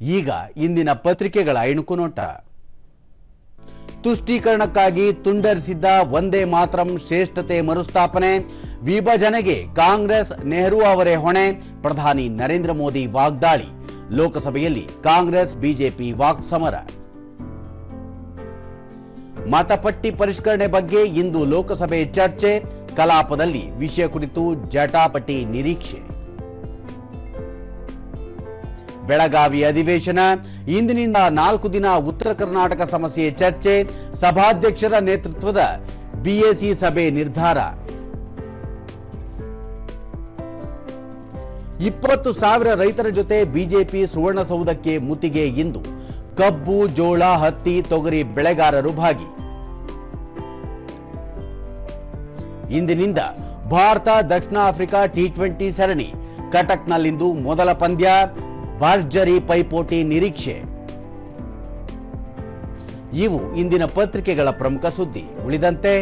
ಈಗ ಇಂದಿನ ಪತ್ರಿಕೆಗಳ ಇಣುಕು ನೋಟ ತುಷ್ಟೀಕರಣಕ್ಕಾಗಿ ತುಂಡರಿಸಿದ್ದ ಒಂದೇ ಮಾತ್ರಂ ಶ್ರೇಷ್ಠತೆ ಮರುಸ್ಥಾಪನೆ, ವಿಭಜನೆಗೆ ಕಾಂಗ್ರೆಸ್ ನೆಹರು ಅವರೇ ಹೊಣೆ, ಪ್ರಧಾನಿ ನರೇಂದ್ರ ಮೋದಿ ವಾಗ್ದಾಳಿ, ಲೋಕಸಭೆಯಲ್ಲಿ ಕಾಂಗ್ರೆಸ್ ಬಿಜೆಪಿ ವಾಕ್ಸಮರ ಮತಪಟ್ಟಿ ಪರಿಷ್ಕರಣೆ ಬಗ್ಗೆ ಇಂದು ಲೋಕಸಭೆ ಚರ್ಚೆ, ಕಲಾಪದಲ್ಲಿ ವಿಷಯ ಕುರಿತು ಜಟಾಪಟಿ ನಿರೀಕ್ಷೆ. ಬೆಳಗಾವಿ ಅಧಿವೇಶನ. ಇಂದಿನಿಂದ ನಾಲ್ಕು ದಿನ ಉತ್ತರ ಕರ್ನಾಟಕ ಸಮಸ್ಯೆ ಚರ್ಚೆ, ಸಭಾಧ್ಯಕ್ಷರ ನೇತೃತ್ವದ ಬಿಎಸಿ ಸಭೆ ನಿರ್ಧಾರ. ಇಪ್ಪತ್ತು ಸಾವಿರ ರೈತರ ಜೊತೆ ಬಿಜೆಪಿ ಸುವರ್ಣಸೌಧಕ್ಕೆ ಮುತ್ತಿಗೆ ಇಂದು. ಕಬ್ಬು, ಜೋಳ, ಹತ್ತಿ, ತೊಗರಿ ಬೆಳೆಗಾರರು ಭಾಗಿ. ಇಂದಿನಿಂದ ಭಾರತ, ದಕ್ಷಿಣ ಆಫ್ರಿಕಾ ಟಿ ಟ್ವೆಂಟಿ ಸರಣಿ. ಕಟಕ್ನಲ್ಲಿಂದು ಮೊದಲ ಪಂದ್ಯ. ಭರ್ಜರಿ ಪೈಪೋಟಿ ನಿರೀಕ್ಷೆ. ಇವು ಇಂದಿನ ಪತ್ರಿಕೆಗಳ ಪ್ರಮುಖ ಸುದ್ದಿ. ಉಳಿದಂತೆ,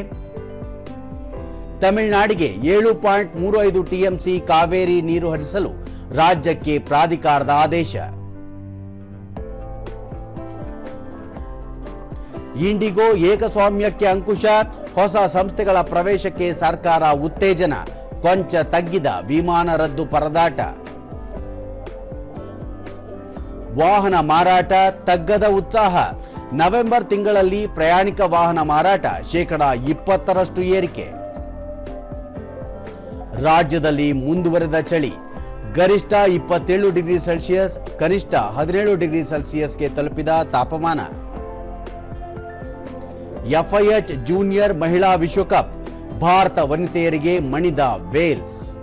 ತಮಿಳುನಾಡಿಗೆ ಏಳು ಪಾಯಿಂಟ್ ಮೂರು ಐದು ಟಿಎಂಸಿ ಕಾವೇರಿ ನೀರು ಹರಿಸಲು ರಾಜ್ಯಕ್ಕೆ ಪ್ರಾಧಿಕಾರದ ಆದೇಶ. ಇಂಡಿಗೋ ಏಕಸ್ವಾಮ್ಯಕ್ಕೆ ಅಂಕುಶ, ಹೊಸ ಸಂಸ್ಥೆಗಳ ಪ್ರವೇಶಕ್ಕೆ ಸರ್ಕಾರ ಉತ್ತೇಜನ, ಕೊಂಚ ತಗ್ಗಿದ ವಿಮಾನ ರದ್ದು ಪರದಾಟ. ವಾಹನ ಮಾರಾಟ ತಗ್ಗದ ಉತ್ಸಾಹ. ನವೆಂಬರ್ ತಿಂಗಳಲ್ಲಿ ಪ್ರಯಾಣಿಕ ವಾಹನ ಮಾರಾಟ ಶೇಕಡ ಇಪ್ಪತ್ತರಷ್ಟು ಏರಿಕೆ. ರಾಜ್ಯದಲ್ಲಿ ಮುಂದುವರೆದ ಚಳಿ. ಗರಿಷ್ಠ ಇಪ್ಪತ್ತೇಳು ಡಿಗ್ರಿ ಸೆಲ್ಸಿಯಸ್, ಕನಿಷ್ಠ ಹದಿನೇಳು ಡಿಗ್ರಿ ಸೆಲ್ಸಿಯಸ್ಗೆ ತಲುಪಿದ ತಾಪಮಾನ. ಎಫ್ಐಎಚ್ ಜೂನಿಯರ್ ಮಹಿಳಾ ವಿಶ್ವಕಪ್, ಭಾರತ ವನಿತೆಯರಿಗೆ ಮಣಿದ ವೇಲ್ಸ್.